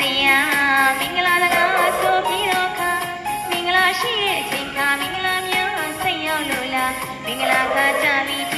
တရားမင်္ဂလာတကားဆိုပြီးတော့ခါမင်္ဂလာရှိတဲ့အချိန်ခါမင်္ဂလာများဆက်ရောက်လို့လားမင်္ဂလာကကြပြီ